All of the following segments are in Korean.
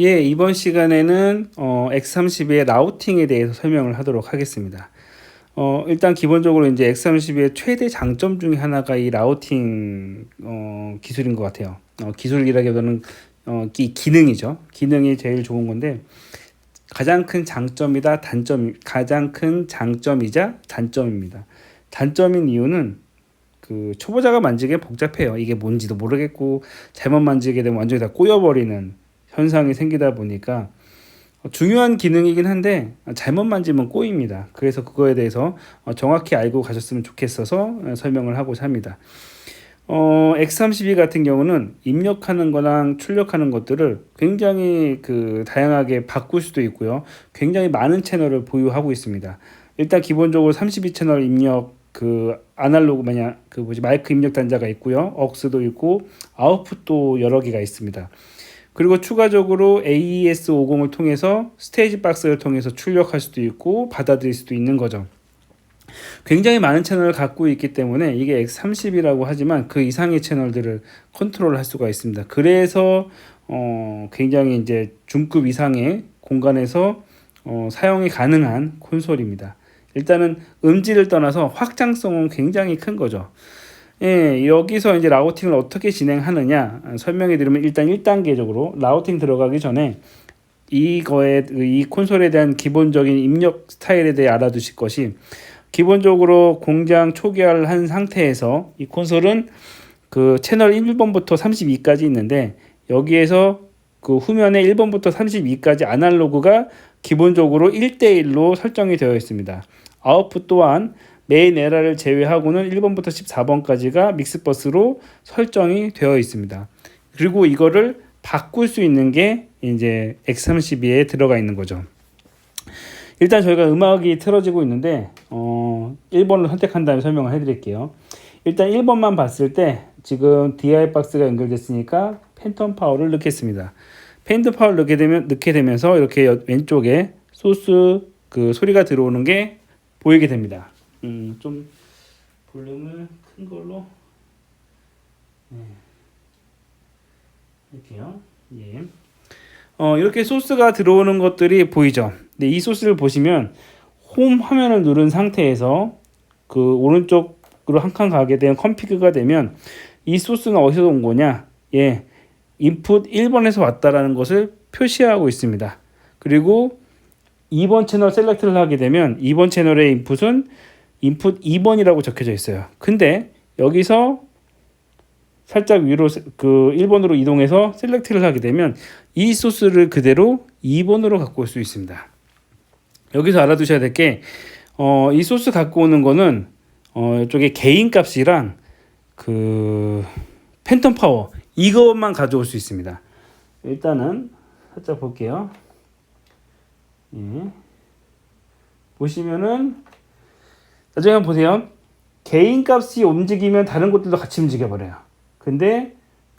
예, 이번 시간에는 어, X32의 라우팅에 대해서 설명을 하도록 하겠습니다. 어, 일단 기본적으로 이제 X32의 최대 장점 중에 하나가 이 라우팅 어, 기술인 것 같아요. 어, 기술이라기보다는 어, 기, 기능이죠. 기능이 제일 좋은 건데 가장 큰 장점이다 단점 가장 큰 장점이자 단점입니다. 단점인 이유는 그 초보자가 만지기 복잡해요. 이게 뭔지도 모르겠고 잘못 만지게 되면 완전히 다 꼬여버리는 현상이 생기다 보니까 중요한 기능이긴 한데 잘못 만지면 꼬입니다. 그래서 그거에 대해서 정확히 알고 가셨으면 좋겠어서 설명을 하고자 합니다. 어, X32 같은 경우는 입력하는 거랑 출력하는 것들을 굉장히 그 다양하게 바꿀 수도 있고요. 굉장히 많은 채널을 보유하고 있습니다. 일단 기본적으로 32채널 입력 그 아날로그 뭐냐 그 뭐지 마이크 입력 단자가 있고요. 억스도 있고 아웃풋도 여러 개가 있습니다. 그리고 추가적으로 AES50을 통해서 스테이지 박스를 통해서 출력할 수도 있고 받아들일 수도 있는 거죠. 굉장히 많은 채널을 갖고 있기 때문에 이게 X30이라고 하지만 그 이상의 채널들을 컨트롤 할 수가 있습니다. 그래서 어 굉장히 이제 중급 이상의 공간에서 어 사용이 가능한 콘솔입니다. 일단은 음질을 떠나서 확장성은 굉장히 큰 거죠. 예, 여기서 이제 라우팅을 어떻게 진행하느냐 설명해 드리면 일단 1단계적으로 라우팅 들어가기 전에 이거에 이 콘솔에 대한 기본적인 입력 스타일에 대해 알아두실 것이 기본적으로 공장 초기화를 한 상태에서 이 콘솔은 그 채널 1번부터 32까지 있는데 여기에서 그 후면에 1번부터 32까지 아날로그가 기본적으로 1대1로 설정이 되어 있습니다. 아웃풋 또한 메인 에라를 제외하고는 1번부터 14번까지가 믹스버스로 설정이 되어 있습니다. 그리고 이거를 바꿀 수 있는 게 이제 X32에 들어가 있는 거죠. 일단 저희가 음악이 틀어지고 있는데 어 1번을 선택한 다음에 설명을 해드릴게요. 일단 1번만 봤을 때 지금 DI 박스가 연결됐으니까 팬텀 파워를 넣겠습니다. 팬텀 파워를 넣게 되면 넣게 되면서 이렇게 왼쪽에 소스 그 소리가 들어오는 게 보이게 됩니다. 음, 좀 볼륨을 큰 걸로 네. 이렇게요. 예. 어, 이렇게 소스가 들어오는 것들이 보이죠. 근데 이 소스를 보시면 홈 화면을 누른 상태에서 그 오른쪽으로 한 칸 가게 되면 컴피그가 되면 이 소스는 어디서 온 거냐? 예. 인풋 1번에서 왔다라는 것을 표시하고 있습니다. 그리고 2번 채널 셀렉트를 하게 되면 2번 채널의 인풋은 인풋 2번이라고 적혀져 있어요. 근데 여기서 살짝 위로 그 1번으로 이동해서 셀렉트를 하게 되면 이 소스를 그대로 2번으로 갖고 올 수 있습니다. 여기서 알아두셔야 될 게, 어, 이 소스 갖고 오는 거는, 어, 이쪽에 개인 값이랑 그 팬텀 파워, 이것만 가져올 수 있습니다. 일단은 살짝 볼게요. 예. 보시면은 나중에 보세요. 개인 값이 움직이면 다른 것들도 같이 움직여 버려요. 근데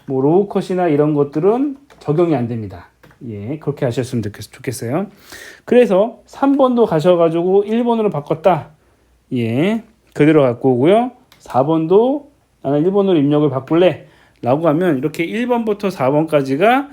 뭐 로우 컷이나 이런 것들은 적용이 안 됩니다. 예, 그렇게 하셨으면 좋겠어요. 그래서 3번도 가셔가지고 1번으로 바꿨다. 예, 그대로 갖고 오고요. 4번도 나는 1번으로 입력을 바꿀래. 라고 하면 이렇게 1번부터 4번까지가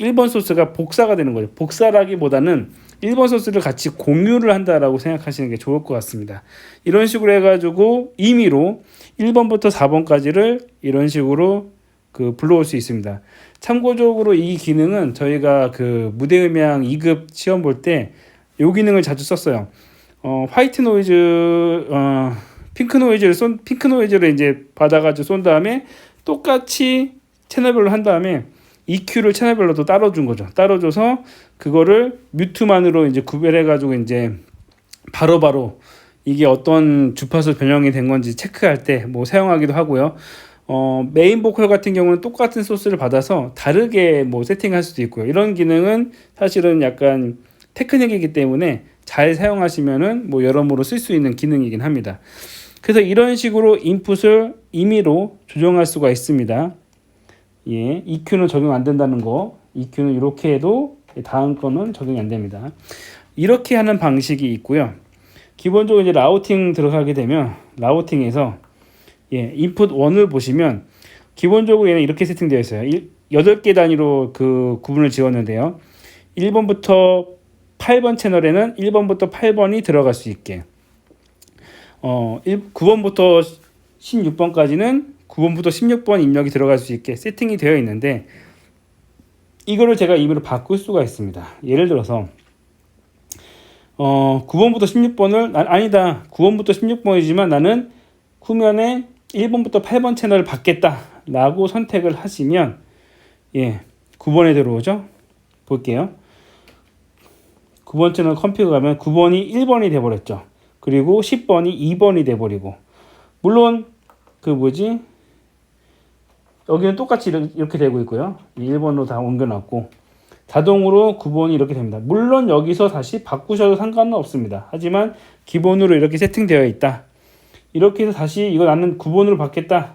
1번 소스가 복사가 되는 거죠. 복사라기보다는 1번 소스를 같이 공유를 한다라고 생각하시는 게 좋을 것 같습니다. 이런 식으로 해가지고 임의로 1번부터 4번까지를 이런 식으로 그 불러올 수 있습니다. 참고적으로 이 기능은 저희가 그 무대 음향 2급 시험 볼 때 이 기능을 자주 썼어요. 어, 화이트 노이즈, 어, 핑크 노이즈를 쏜, 핑크 노이즈를 이제 받아가지고 쏜 다음에 똑같이 채널별로 한 다음에 EQ를 채널별로 또 따로 준 거죠. 따로 줘서 그거를 뮤트만으로 이제 구별해 가지고 이제 바로바로 바로 이게 어떤 주파수 변형이 된 건지 체크할 때 뭐 사용하기도 하고요. 어, 메인 보컬 같은 경우는 똑같은 소스를 받아서 다르게 뭐 세팅할 수도 있고요. 이런 기능은 사실은 약간 테크닉이기 때문에 잘 사용하시면은 뭐 여러모로 쓸 수 있는 기능이긴 합니다. 그래서 이런 식으로 인풋을 임의로 조정할 수가 있습니다. 예, EQ는 적용 안 된다는 거. EQ는 이렇게 해도 다음 거는 적용이 안 됩니다. 이렇게 하는 방식이 있고요. 기본적으로 이제 라우팅 들어가게 되면 라우팅에서 예, 인풋 1을 보시면 기본적으로 얘는 이렇게 세팅되어 있어요. 8개 단위로 그 구분을 지었는데요. 1번부터 8번 채널에는 1번부터 8번이 들어갈 수 있게 어, 1, 9번부터 16번까지는 9번부터 16번 입력이 들어갈 수 있게 세팅이 되어 있는데 이거를 제가 임의로 바꿀 수가 있습니다. 예를 들어서 어, 9번부터 16번을 아니다. 9번부터 16번이지만 나는 후면에 1번부터 8번 채널을 받겠다라고 선택을 하시면 예, 9번에 들어오죠. 볼게요. 9번 채널 컴퓨터 가면 9번이 1번이 돼 버렸죠. 그리고 10번이 2번이 돼 버리고 물론 그 뭐지? 여기는 똑같이 이렇게- 되고 있고요. 1번으로 다 옮겨놨고 자동으로 9번이 이렇게 됩니다. 물론 여기서 다시 바꾸셔도 상관은 없습니다. 하지만 기본으로 이렇게 세팅되어 있다. 이렇게 해서 다시 이거 나는 9번으로 받겠다.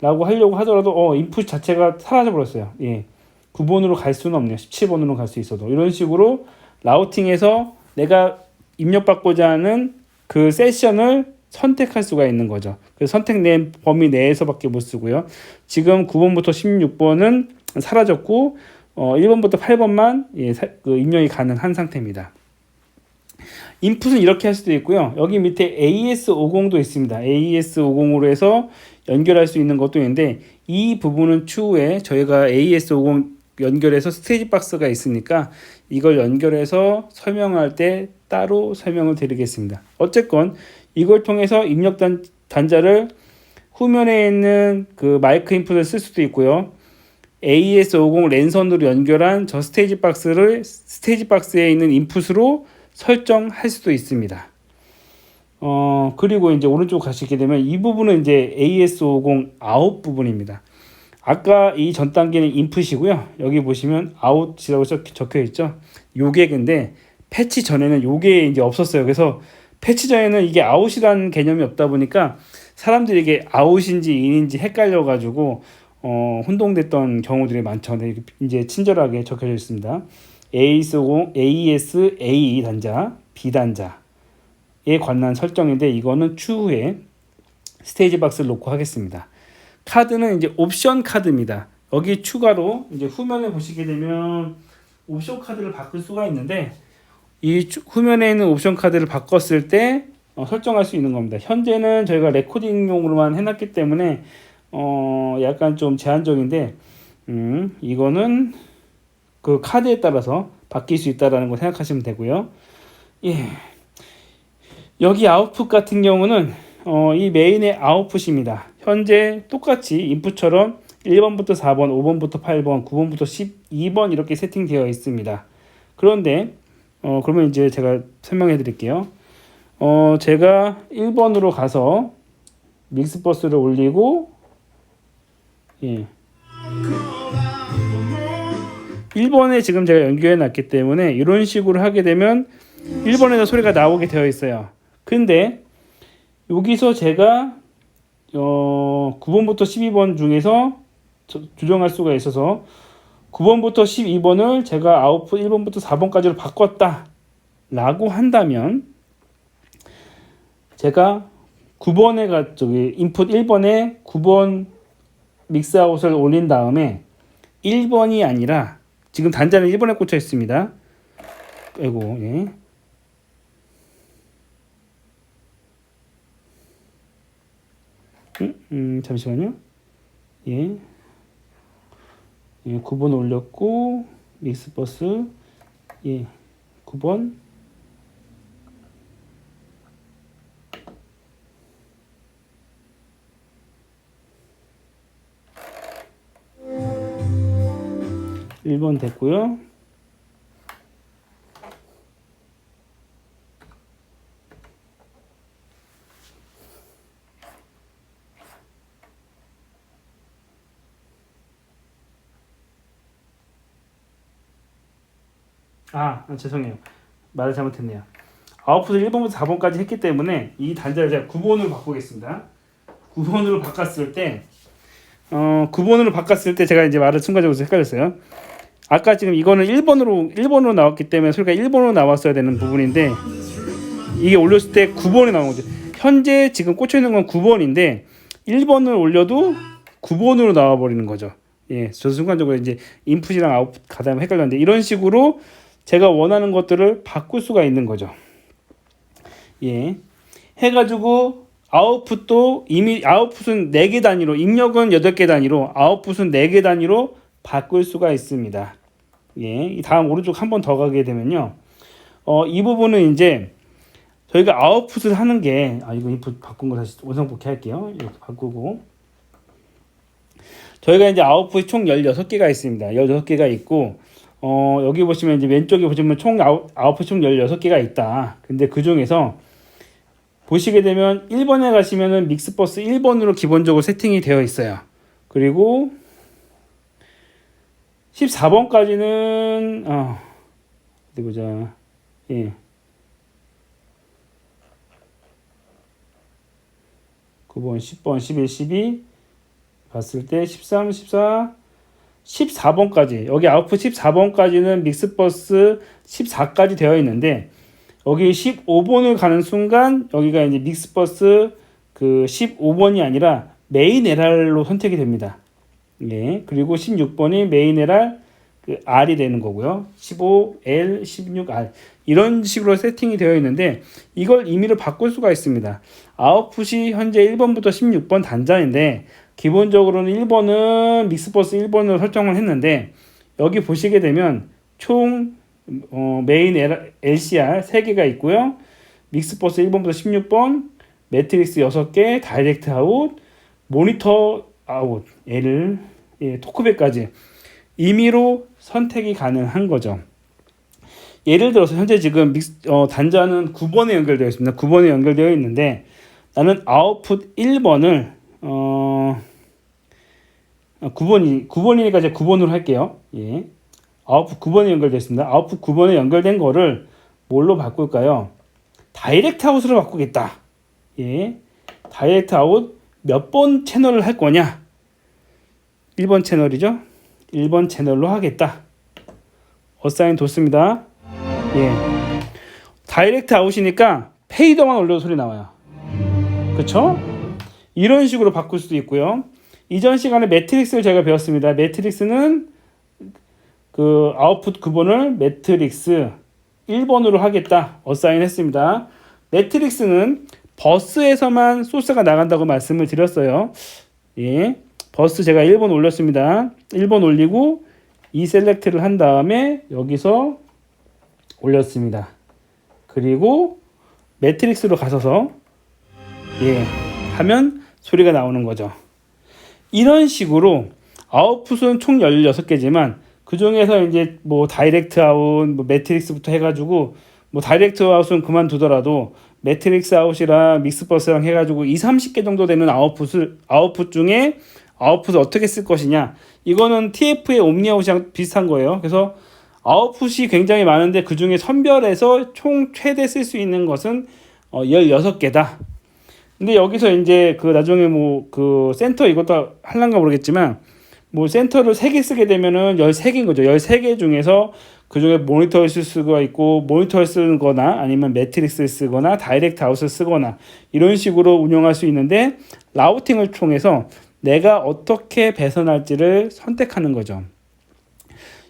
라고 하려고 하더라도 어 인풋 자체가 사라져 버렸어요. 예. 9번으로 갈 수는 없네요. 17번으로 갈 수 있어도 이런 식으로 라우팅에서 내가 입력받고자 하는 그 세션을 선택할 수가 있는 거죠. 그래서 선택된 범위 내에서밖에 못 쓰고요. 지금 9번부터 16번은 사라졌고 어, 1번부터 8번만 예, 사- 그 입력이 가능한 상태입니다. 인풋은 이렇게 할 수도 있고요. 여기 밑에 AS50도 있습니다. AS50으로 해서 연결할 수 있는 것도 있는데 이 부분은 추후에 저희가 AS50 연결해서 스테이지 박스가 있으니까 이걸 연결해서 설명할 때 따로 설명을 드리겠습니다. 어쨌건 이걸 통해서 입력 단, 단자를 후면에 있는 그 마이크 인풋을 쓸 수도 있고요. AS50 랜선으로 연결한 저 스테이지 박스를 스테이지 박스에 있는 인풋으로 설정할 수도 있습니다. 어, 그리고 이제 오른쪽 가시게 되면 이 부분은 이제 AS50 아웃 부분입니다. 아까 이 전 단계는 인풋이고요. 여기 보시면 아웃이라고 적- 적혀 있죠. 요게 근데 패치 전에는 요게 이제 없었어요. 그래서 패치 전에는 이게 아웃이라는 개념이 없다 보니까 사람들이 이게 아웃인지 인인지 헷갈려 가지고 어, 혼동됐던 경우들이 많죠. 근데 이제 친절하게 적혀져 있습니다. AS50, AS-A 단자, B 단자에 관한 설정인데 이거는 추후에 스테이지 박스를 놓고 하겠습니다. 카드는 이제 옵션 카드입니다. 여기 추가로 이제 후면에 보시게 되면 옵션 카드를 바꿀 수가 있는데 이 추- 후면에 있는 옵션 카드를 바꿨을 때 어, 설정할 수 있는 겁니다. 현재는 저희가 레코딩용으로만 해놨기 때문에 어, 약간 좀 제한적인데 음, 이거는 그 카드에 따라서 바뀔 수 있다라는 거 생각하시면 되고요. 예. 여기 아웃풋 같은 경우는 어, 이 메인의 아웃풋입니다. 현재 똑같이 인풋처럼 1번부터 4번, 5번부터 8번, 9번부터 12번 이렇게 세팅되어 있습니다. 그런데 어, 그러면 이제 제가 설명해 드릴게요. 어, 제가 1번으로 가서 믹스버스를 올리고 예. 1번에 지금 제가 연결해 놨기 때문에 이런 식으로 하게 되면 1번에서 소리가 나오게 되어 있어요. 근데 여기서 제가 어 9번부터 12번 중에서 저- 조정할 수가 있어서 9번부터 12번을 제가 아웃풋 1번부터 4번까지로 바꿨다 라고 한다면 제가 9번에 가 저기 인풋 1번에 9번 믹스아웃을 올린 다음에 1번이 아니라 지금 단자는 1번에 꽂혀 있습니다. 아이고 예. 음, 음 잠시만요. 예. 예, 9번 올렸고 믹스버스 예. 9번 일번 됐고요. 아, 아, 죄송해요. 말을 잘못했네요. 아웃풋을 1번부터 4번까지 했기 때문에 이 단자를 제가 9번으로 바꾸겠습니다. 9번으로 바꿨을 때 어, 9번으로 바꿨을 때 제가 이제 말을 순간적으로 헷갈렸어요. 아까 지금 이거는 1번으로 1번으로 나왔기 때문에 소리가 1번으로 나왔어야 되는 부분인데 이게 올렸을 때 9번이 나온 거죠. 현재 지금 꽂혀 있는 건 9번인데 1번을 올려도 9번으로 나와 버리는 거죠. 예, 저 순간적으로 이제 인풋이랑 아웃풋 보면 헷갈렸는데 이런 식으로 제가 원하는 것들을 바꿀 수가 있는 거죠. 예. 해가지고 아웃풋도 이미 아웃풋은 4개 단위로 입력은 8개 단위로 아웃풋은 4개 단위로 바꿀 수가 있습니다. 예. 이 다음 오른쪽 한 번 더 가게 되면요. 어, 이 부분은 이제 저희가 아웃풋을 하는 게 아 이거 인풋 바꾼 거 다시 원상복귀 할게요. 이렇게 바꾸고 저희가 이제 아웃풋이 총 16개가 있습니다. 16개가 있고 어, 여기 보시면 이제 왼쪽에 보시면 총 아웃, 아웃풋 총 16개가 있다. 근데 그 중에서 보시게 되면 1번에 가시면은 믹스버스 1번으로 기본적으로 세팅이 되어 있어요. 그리고 14번까지는 어, 어디 보자. 예. 9번, 10번, 11, 12 봤을 때 13, 14, 14번까지 여기 아웃풋 14번까지는 믹스버스 14까지 되어 있는데 여기 15번을 가는 순간 여기가 이제 믹스버스 그 15번이 아니라 메인 에랄로 선택이 됩니다. 예. 그리고 16번이 메인 에랄 그 R이 되는 거고요. 15L, 16R 이런 식으로 세팅이 되어 있는데 이걸 임의로 바꿀 수가 있습니다. 아웃풋이 현재 1번부터 16번 단자인데 기본적으로는 1번은 믹스버스 1번으로 설정을 했는데 여기 보시게 되면 총 어, 메인 LCR 3개가 있고요. 믹스버스 1번부터 16번, 매트릭스 6개, 다이렉트 아웃, 모니터 아웃, L, 예, 토크백까지 임의로 선택이 가능한 거죠. 예를 들어서 현재 지금 믹스, 어, 단자는 9번에 연결되어 있습니다. 9번에 연결되어 있는데 나는 아웃풋 1번을 어, 9번이 9번이니까 이제 9번으로 할게요. 예. 아웃풋 9번에 연결되어 있습니다. 아웃풋 9번에 연결된 거를 뭘로 바꿀까요? 다이렉트 아웃으로 바꾸겠다. 예. 다이렉트 아웃 몇 번 채널을 할 거냐? 1번 채널이죠. 1번 채널로 하겠다. 어사인 뒀습니다. 예. 다이렉트 아웃이니까 페이더만 올려도 소리 나와요. 그쵸? 이런 식으로 바꿀 수도 있고요. 이전 시간에 매트릭스를 제가 배웠습니다. 매트릭스는 그 아웃풋 구본을 매트릭스 1번으로 하겠다. 어사인 했습니다. 매트릭스는 버스에서만 소스가 나간다고 말씀을 드렸어요. 예. 버스 제가 1번 올렸습니다. 1번 올리고 이 셀렉트를 한 다음에 여기서 올렸습니다. 그리고 매트릭스로 가셔서 예 하면 소리가 나오는 거죠. 이런 식으로 아웃풋은 총 16개지만 그 중에서 이제 뭐 다이렉트 아웃, 뭐 매트릭스부터 해가지고 뭐 다이렉트 아웃은 그만두더라도 매트릭스 아웃이랑 믹스버스랑 해가지고 2, 30개 정도 되는 아웃풋을 아웃풋 중에 아웃풋을 어떻게 쓸 것이냐 이거는 TF의 옴니아웃이랑 비슷한 거예요. 그래서 아웃풋이 굉장히 많은데 그 중에 선별해서 총 최대 쓸 수 있는 것은 어, 16개다. 근데 여기서 이제 그 나중에 뭐 그 센터 이것도 할란가 모르겠지만 뭐 센터를 3개 쓰게 되면은 13개인 거죠. 13개 중에서 그 중에 모니터를 쓸 수가 있고 모니터를 쓰는 거나 아니면 매트릭스를 쓰거나 다이렉트 아웃을 쓰거나 이런 식으로 운영할 수 있는데 라우팅을 통해서 내가 어떻게 배선할지를 선택하는 거죠.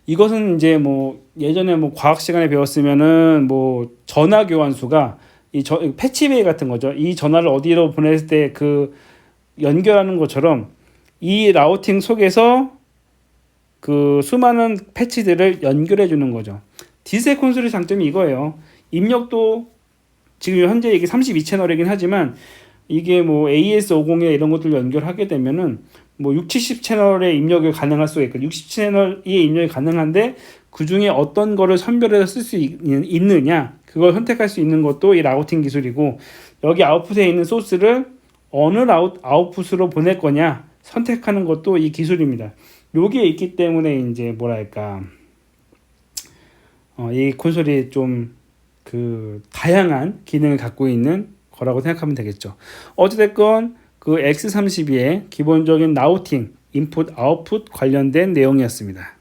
이것은 이제 뭐 예전에 뭐 과학 시간에 배웠으면은 뭐 전화 교환수가 이 저, 패치베이 같은 거죠. 이 전화를 어디로 보냈을 때 그 연결하는 것처럼 이 라우팅 속에서 그 수많은 패치들을 연결해 주는 거죠. 디스의 콘솔의 장점이 이거예요. 입력도 지금 현재 이게 32채널이긴 하지만 이게 뭐 AS50에 이런 것들 연결하게 되면은 뭐 6, 70채널의 입력이 가능할 수가 있고 60채널의 입력이 가능한데 그 중에 어떤 거를 선별해서 쓸 수 있느냐 그걸 선택할 수 있는 것도 이 라우팅 기술이고 여기 아웃풋에 있는 소스를 어느 아웃, 아웃풋으로 보낼 거냐 선택하는 것도 이 기술입니다. 요게 있기 때문에 이제 뭐랄까 어, 이 콘솔이 좀 그 다양한 기능을 갖고 있는 거라고 생각하면 되겠죠. 어찌됐건 그 X32의 기본적인 라우팅, 인풋, 아웃풋 관련된 내용이었습니다.